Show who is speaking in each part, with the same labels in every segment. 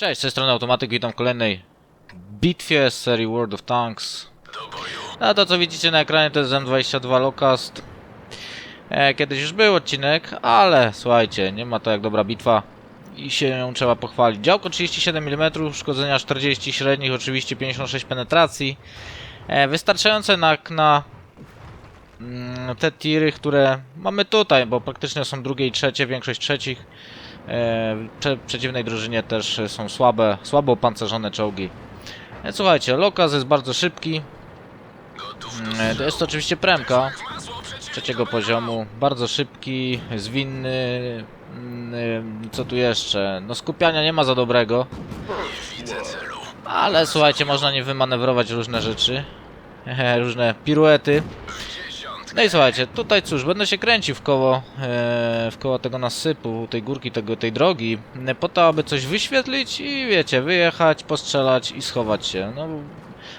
Speaker 1: Cześć, z tej strony Automatyk, witam w kolejnej bitwie z serii World of Tanks. A to co widzicie na ekranie to jest M22 Locust. E, kiedyś już był odcinek, ale słuchajcie, nie ma to jak dobra bitwa i się ją trzeba pochwalić. Działko 37 mm, uszkodzenia 40 średnich, oczywiście 56 penetracji. E, wystarczające na, na te tiry, które mamy tutaj, bo praktycznie są drugie i trzecie, większość trzecich. E, prze, przeciwnej drużynie też e, są słabe, słabo opancerzone czołgi. E, Słuchajcie, Lokaz jest bardzo szybki. Mm, To jest to oczywiście premka trzeciego poziomu. Bardzo szybki, zwinny. mm, Co tu jeszcze? No skupiania nie ma za dobrego. Ale słuchajcie, można nie wymanewrować różne rzeczy. Różne piruety. No i słuchajcie, tutaj cóż, będę się kręcił w koło, e, w koło tego nasypu, tej górki, tego, tej drogi, e, po to, aby coś wyświetlić i wiecie, wyjechać, postrzelać i schować się. No,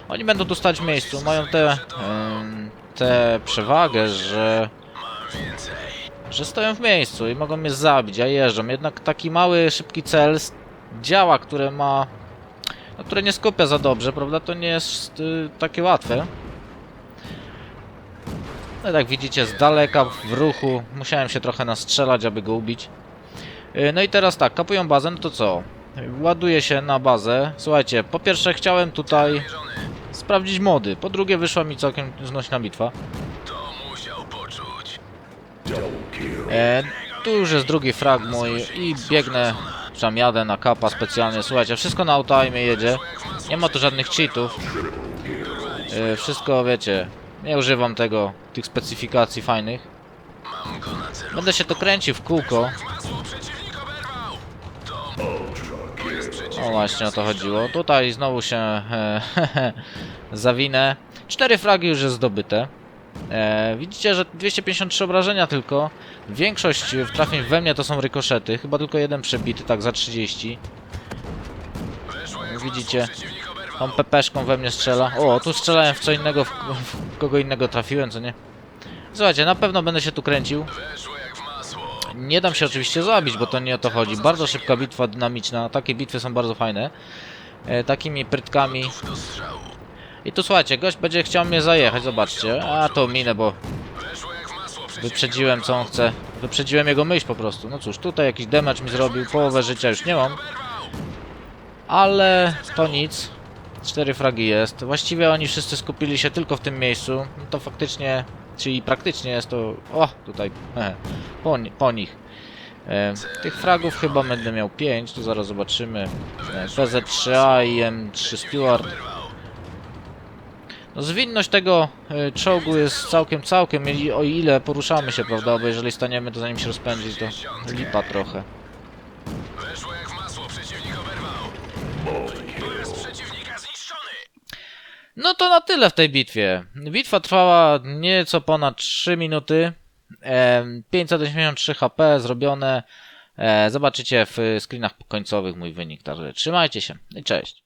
Speaker 1: oni będą tu stać w miejscu, mają tę tę przewagę, że że stoją w miejscu i mogą mnie zabić, a jeżdżą. Jednak taki mały, szybki cel działa, które ma, no, które nie skupia za dobrze, prawda, to nie jest y, takie łatwe. No jak widzicie, z daleka w ruchu musiałem się trochę nastrzelać, aby go ubić. Yy, No i teraz tak, kapują bazę, no to co? Ładuję się na bazę. Słuchajcie, po pierwsze chciałem tutaj sprawdzić mody, po drugie wyszła mi całkiem znośna bitwa. E, tu już jest drugi frag mój i biegnę, przynajmniej jadę na kapa specjalnie. Słuchajcie, wszystko na auto-aimie jedzie. Nie ma tu żadnych cheatów. E, wszystko, wiecie, nie używam tego, tych specyfikacji fajnych. Będę się to kręcił w kółko. O właśnie o to chodziło. Tutaj znowu się e, zawinę. Cztery fragi już jest zdobyte. E, widzicie, że 253 obrażenia tylko. Większość trafień we mnie to są rykoszety. Chyba tylko jeden przebity, tak za 30. Widzicie, tą pepeszką we mnie strzela. O, tu strzelałem w co innego, w, w kogo innego trafiłem, co nie? Słuchajcie, na pewno będę się tu kręcił. Nie dam się oczywiście zabić, bo to nie o to chodzi. Bardzo szybka bitwa, dynamiczna. Takie bitwy są bardzo fajne. E, takimi prytkami. I tu słuchajcie, gość będzie chciał mnie zajechać, zobaczcie. A to minę, bo wyprzedziłem co on chce. Wyprzedziłem jego myśl po prostu. No cóż, tutaj jakiś damage mi zrobił, połowę życia już nie mam. Ale to nic. Cztery fragi jest. Właściwie oni wszyscy skupili się tylko w tym miejscu. No to faktycznie, czyli praktycznie jest to... O, tutaj, hehe, po, po nich. E, tych fragów chyba będę miał 5, tu zaraz zobaczymy. E, PZ-3A i M3 Stewart. No zwinność tego e, czołgu jest całkiem, całkiem, i o ile poruszamy się, prawda, bo jeżeli staniemy, to zanim się rozpędzi, to lipa trochę. No to na tyle w tej bitwie. Bitwa trwała nieco ponad 3 minuty. Em, 583 HP zrobione. E, Zobaczycie w screenach końcowych mój wynik. Także trzymajcie się i cześć.